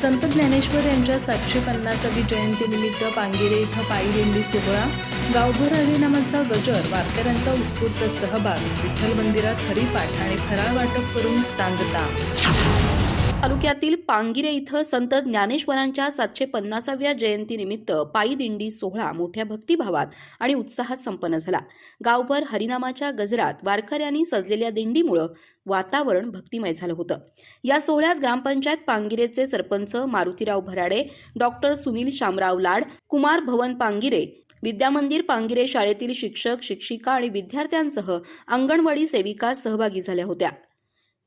संत ज्ञानेश्वर यांच्या सातशे पन्नासावी जयंतीनिमित्त पांगिरे इथं पायी दिंडी सोहळा गावभर हरिनामाचा गजर वारकऱ्यांचा उत्स्फूर्त सहभाग विठ्ठल मंदिरात हरिपाठ आणि फराळ वाटप करून सांगता. तालुक्यातील पांगिरे इथं संत ज्ञानेश्वरांच्या सातशे पन्नासाव्या जयंतीनिमित्त पायी दिंडी सोहळा मोठ्या भक्तिभावात आणि उत्साहात संपन्न झाला. गावभर हरिनामाच्या गजरात वारकऱ्यांनी सजलेल्या दिंडीमुळं वातावरण भक्तिमय झालं होतं. या सोहळ्यात ग्रामपंचायत पांगिरेचे सरपंच मारुतीराव भराडे डॉक्टर सुनील शामराव लाड कुमार भवन पांगिरे विद्यामंदिर पांगिरे शाळेतील शिक्षक शिक्षिका आणि विद्यार्थ्यांसह अंगणवाडी सेविका सहभागी झाल्या होत्या.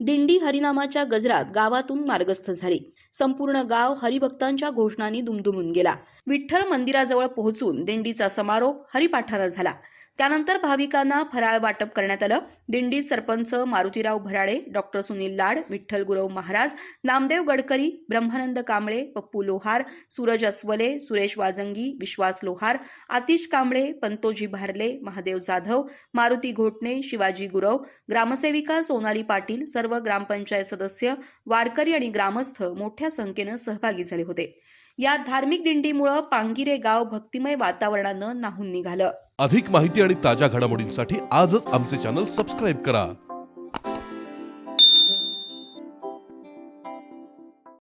दिंडी हरिनामाच्या गजरात गावातून मार्गस्थ झाली. संपूर्ण गाव हरिभक्तांच्या घोषणांनी दुमदुमून गेला. विठ्ठल मंदिराजवळ पोहोचून दिंडीचा समारोप हरिपाठानं झाला. त्यानंतर भाविकांना फराळ वाटप करण्यात आलं. दिंडीत सरपंच मारुतीराव भराडे डॉक्टर सुनील लाड विठ्ठल गुरव महाराज नामदेव गडकरी ब्रह्मानंद कांबळे पप्पू लोहार सूरज अस्वले सुरेश वाजंगी विश्वास लोहार आतिश कांबळे पंतोजी भारले महादेव जाधव मारुती घोटणे शिवाजी गुरव ग्रामसेविका सोनाली पाटील सर्व ग्रामपंचायत सदस्य वारकरी आणि ग्रामस्थ मोठ्या संख्येनं सहभागी झाले होते. या धार्मिक दिंडीमुळं पांगिरे गाव भक्तिमय वातावरणानं नाहून निघालं. अधिक माहिती आणि ताज्या घडामोडींसाठी आजच आमचे चॅनल सबस्क्राईब करा.